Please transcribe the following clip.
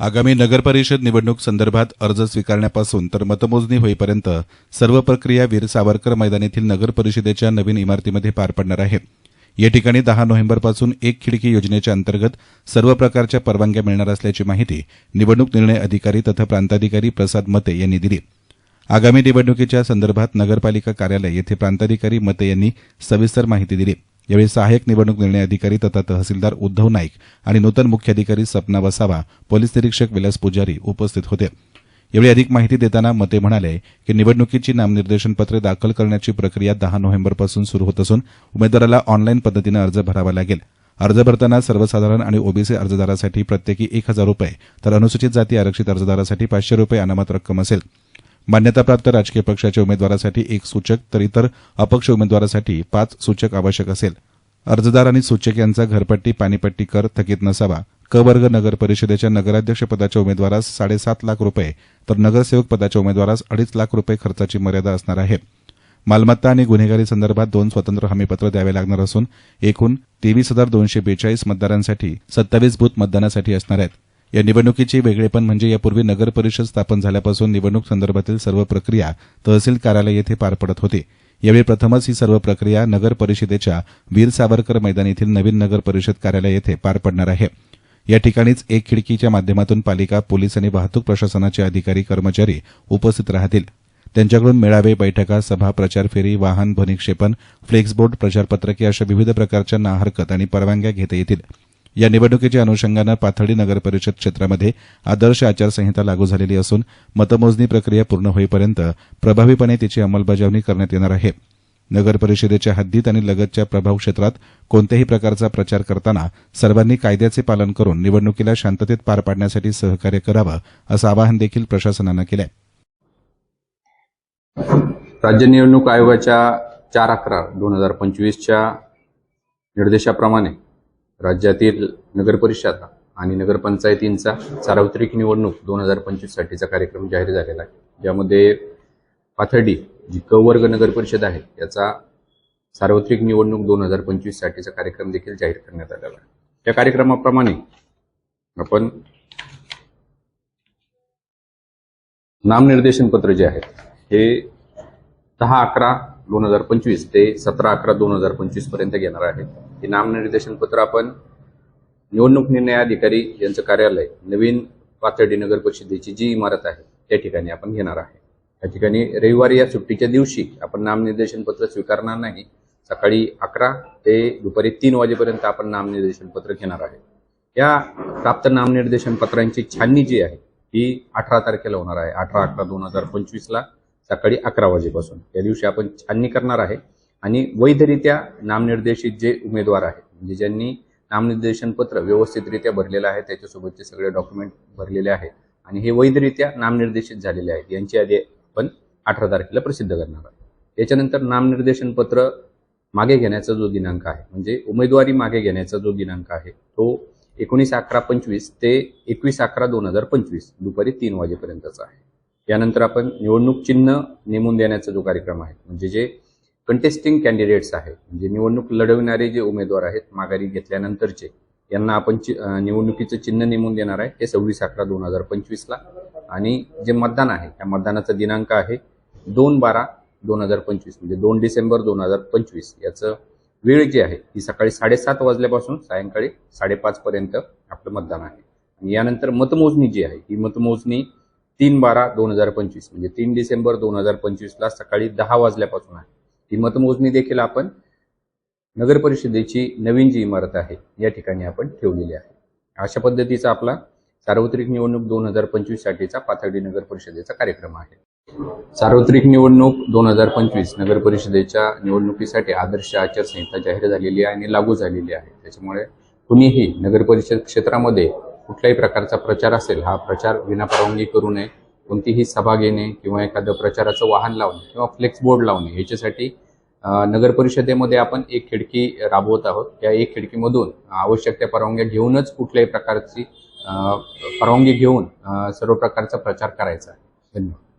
आगामी नगरपरिषद निवडणूक संदर्भात अर्ज स्वीकारण्यापासून तर मतमोजणी होईपर्यंत सर्व प्रक्रिया वीर सावरकर मैदान येथील नगरपरिषदेच्या नवीन इमारतीमध्ये पार पडणार आहे. या ठिकाणी दहा नोव्हेंबरपासून एक खिडकी योजनेच्या अंतर्गत सर्व प्रकारच्या परवानग्या मिळणार असल्याची माहिती निवडणूक निर्णय अधिकारी तथा प्रांताधिकारी प्रसाद मते यांनी दिली. आगामी निवडणुकीच्या संदर्भात नगरपालिका कार्यालय येथे प्रांताधिकारी मते यांनी सविस्तर माहिती दिली. यावेळी सहाय्यक निवडणूक निर्णय अधिकारी तथा तहसीलदार उद्धव नाईक आणि नूतन मुख्य अधिकारी सपना वसावा पोलीस निरीक्षक विलास पुजारी उपस्थित होते. यावेळी अधिक माहिती देताना मते म्हणाले की निवडणुकीची नामनिर्देशन पत्रे दाखल करण्याची प्रक्रिया दहा नोव्हेंबरपासून सुरू होत असून उमेदवाराला ऑनलाईन पद्धतीनं अर्ज भरावा लागेल. अर्ज भरताना सर्वसाधारण आणि ओबीसी अर्जदारासाठी प्रत्येकी एक हजार रुपये तर अनुसूचित जाती आरक्षित अर्जदारासाठी पाचशे रुपये अनामत रक्कम असेल. मान्यताप्राप्त राजकीय पक्षाच्या उमेदवारासाठी एक सूचक तर इतर अपक्ष उमेदवारासाठी पाच सूचक आवश्यक असेल. अर्जदार आणि सूचक यांचा घरपट्टी पाणीपट्टी कर थकीत नसावा. क वर्ग नगर परिषदेच्या नगराध्यक्षपदाच्या उमेदवारास साडेसात लाख रुपये तर नगरसेवक पदाच्या उमेदवारास अडीच लाख रुपये खर्चाची मर्यादा असणार आहे. मालमत्ता आणि गुन्हेगारी संदर्भात दोन स्वतंत्र हमीपत्र द्यावे लागणार असून एकूण तेवीस हजार दोनशे बेचाळीस मतदारांसाठी सत्तावीस बूथ मतदानासाठी असणार आहेत. या निवडणुकीची वेगळेपण म्हणजे यापूर्वी नगर परिषद स्थापन झाल्यापासून निवडणूक संदर्भातील सर्व प्रक्रिया तहसील कार्यालय येथे पार पडत होती. यावेळी प्रथमच ही सर्व प्रक्रिया नगर परिषदेच्या वीर सावरकर मैदान येथील नवीन नगर परिषद कार्यालय येथे पार पडणार आहे. या ठिकाणीच एक खिडकीच्या माध्यमातून पालिका पोलीस आणि वाहतूक प्रशासनाचे अधिकारी कर्मचारी उपस्थित राहतील. त्यांच्याकडून मेळावे बैठका सभा प्रचार फेरी वाहन ध्वनिक्षेपण फ्लेक्सबोर्ड प्रचारपत्रके अशा विविध प्रकारच्या ना हरकत आणि परवानग्या घेता येतील. या निवडणुकीच्या अनुषंगानं पाथर्डी नगरपरिषद क्षेत्रामध्ये आदर्श आचारसंहिता लागू झालेली असून मतमोजणी प्रक्रिया पूर्ण होईपर्यंत प्रभावीपणे तिची अंमलबजावणी करण्यात येणार आहे. नगरपरिषदेच्या हद्दीत आणि लगतच्या प्रभाव क्षेत्रात कोणत्याही प्रकारचा प्रचार करताना सर्वांनी कायद्याचे पालन करून निवडणुकीला शांततेत पार पाडण्यासाठी सहकार्य करावं असं आवाहन देखील प्रशासनानं केलं राज्य निवडणूक आयोगाच्या चार अकरा दोन हजार पंचवीसच्या निर्देशाप्रमाणे राज्यातील नगरपरिषद आणि नगरपंचायतींचा सार्वत्रिक निवडणूक दोन हजार पंचवीससाठीचा कार्यक्रम जाहीर झालेला आहे. ज्यामध्ये पाथर्डी जी क वर्ग आहे याचा सार्वत्रिक निवडणूक दोन हजार पंचवीससाठीचा कार्यक्रम देखील जाहीर करण्यात आलेला आहे. त्या कार्यक्रमाप्रमाणे आपण नामनिर्देशन पत्र जे आहेत हे दहा अकरा दोन हजार पंचवीस ते सतरा अकरा दोन हजार पंचवीसपर्यंत घेणार आहे. हे नामनिर्देशन पत्र आपण निवडणूक निर्णय अधिकारी यांचं कार्यालय नवीन पाथर्डी नगर परिषदेची जी इमारत आहे त्या ठिकाणी आपण घेणार आहे. त्या ठिकाणी रविवारी या सुट्टीच्या दिवशी आपण नामनिर्देशन पत्र स्वीकारणार नाही. सकाळी अकरा ते दुपारी तीन वाजेपर्यंत आपण नामनिर्देशन पत्र घेणार आहे. या प्राप्त नामनिर्देशन पत्रांची छाननी जी आहे ही अठरा तारखेला होणार आहे. अठरा अकरा दोन हजार पंचवीसला सकाळी अकरा वाजेपासून. या दिवशी आपण छाननी करणार आहे. आणि वैधरित्या नामनिर्देशित जे उमेदवार आहेत म्हणजे ज्यांनी नामनिर्देशन पत्र व्यवस्थितरित्या भरलेलं आहे त्याच्यासोबतचे सगळे डॉक्युमेंट भरलेले आहेत. आणि हे वैधरित्या नामनिर्देशित झालेले आहेत. यांची यादी आपण अठरा तारखेला प्रसिद्ध करणार आहोत. त्याच्यानंतर नामनिर्देशन पत्र मागे घेण्याचा जो दिनांक आहे म्हणजे उमेदवारी मागे घेण्याचा जो दिनांक आहे तो एकोणीस अकरा पंचवीस ते एकवीस अकरा दोन हजार पंचवीस दुपारी तीन वाजेपर्यंतचा आहे. यानंतर आपण निवडणूक चिन्ह नेमून देण्याचा जो कार्यक्रम आहे म्हणजे जे कंटेस्टिंग कॅन्डिडेट्स आहेत म्हणजे निवडणूक लढविणारे जे उमेदवार आहेत माघारी घेतल्यानंतरचे यांना आपण चि निवडणुकीचं चिन्ह नेमून देणार आहे. हे सव्वीस अकरा दोन हजार पंचवीसला. आणि जे मतदान आहे त्या मतदानाचा दिनांक आहे दोन बारा दोन हजार पंचवीस म्हणजे दोन डिसेंबर दोन हजार पंचवीस. याचं वेळ जी आहे ती सकाळी साडेसात वाजल्यापासून सायंकाळी साडेपाचपर्यंत आपलं मतदान आहे. आणि यानंतर मतमोजणी जी आहे ही मतमोजणी तीन बारा दोन हजार पंचवीस. म्हणजे तीन डिसेंबर दोन हजार पंचवीसला सकाळी दहा वाजल्यापासून आहे. ही मतमोजणी देखील आपण नगर परिषदेची नवीन जी इमारत आहे या ठिकाणी आपण ठेवलेली आहे. अशा पद्धतीचा आपला सार्वत्रिक निवडणूक दोन हजार पंचवीस साठीचा पाथर्डी नगर परिषदेचा कार्यक्रम आहे. सार्वत्रिक निवडणूक दोन हजार पंचवीस नगर परिषदेच्या निवडणुकीसाठी आदर्श आचारसंहिता जाहीर झालेली आहे आणि लागू झालेली आहे. त्याच्यामुळे कुणीही नगर परिषद क्षेत्रामध्ये कुठल्याही प्रकारचा प्रचार असेल हा प्रचार विनापरवानगी करू नये कोणतीही सभा घेणे किंवा एखादं प्रचाराचं वाहन लावणे किंवा फ्लेक्स बोर्ड लावणे याच्यासाठी नगर परिषदेमध्ये आपण एक खिडकी राबवत आहोत. या एक खिडकीमधून आवश्यक त्या परवानग्या घेऊनच कुठल्याही प्रकारची परवानगी घेऊन सर्व प्रकारचा प्रचार करायचा आहे. धन्यवाद.